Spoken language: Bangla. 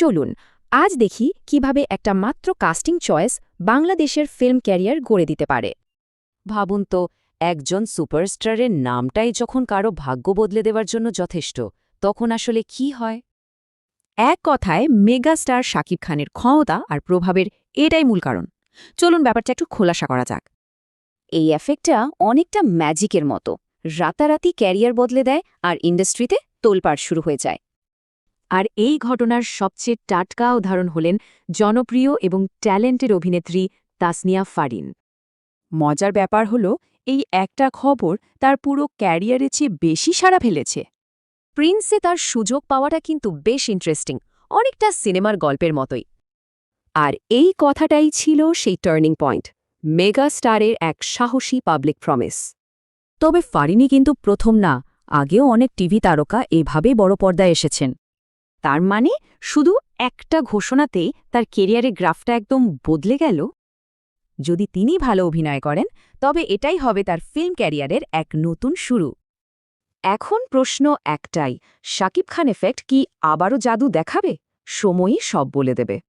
চলুন, আজ দেখি কীভাবে একটা মাত্র কাস্টিং চয়েস বাংলাদেশের ফিল্ম ক্যারিয়ার গড়ে দিতে পারে। ভাবুন তো, একজন সুপারস্টারের নামটাই যখন কারও ভাগ্য বদলে দেওয়ার জন্য যথেষ্ট, তখন আসলে কি হয়? এক কথায় মেগাস্টার শাকিব খানের ক্ষমতা আর প্রভাবের এটাই মূল কারণ। চলুন ব্যাপারটা একটু খোলাসা করা যাক। এই এফেক্টটা অনেকটা ম্যাজিকের মতো। রাতারাতি ক্যারিয়ার বদলে দেয় আর ইন্ডাস্ট্রিতে তোলপাড় শুরু হয়ে যায়। আর এই ঘটনার সবচেয়ে টাটকা উদাহরণ হলেন জনপ্রিয় এবং ট্যালেন্টের অভিনেত্রী তাসনিয়া ফারিন। মজার ব্যাপার হলো, এই একটা খবর তার পুরো ক্যারিয়ারে চেয়ে বেশি সাড়া ফেলেছে। প্রিন্সে তার সুযোগ পাওয়াটা কিন্তু বেশ ইন্টারেস্টিং অনেকটা সিনেমার গল্পের মতোই। আর এই কথাটাই ছিল সেই টার্নিং পয়েন্ট মেগা স্টারের এক সাহসী পাবলিক প্রমিস তবে ফারিনি কিন্তু প্রথম না, আগেও অনেক টিভি তারকা এভাবেই বড় পর্দায় এসেছেন। তার মানে শুধু একটা ঘোষণাতেই তার কেরিয়ারের গ্রাফটা একদম বদলে গেল? যদি তিনি ভালো অভিনয় করেন, তবে এটাই হবে তার ফিল্ম ক্যারিয়ারের এক নতুন শুরু। এখন প্রশ্ন একটাই, শাকিব খান এফেক্ট কি আবারও জাদু দেখাবে? সময়ই সব বলে দেবে।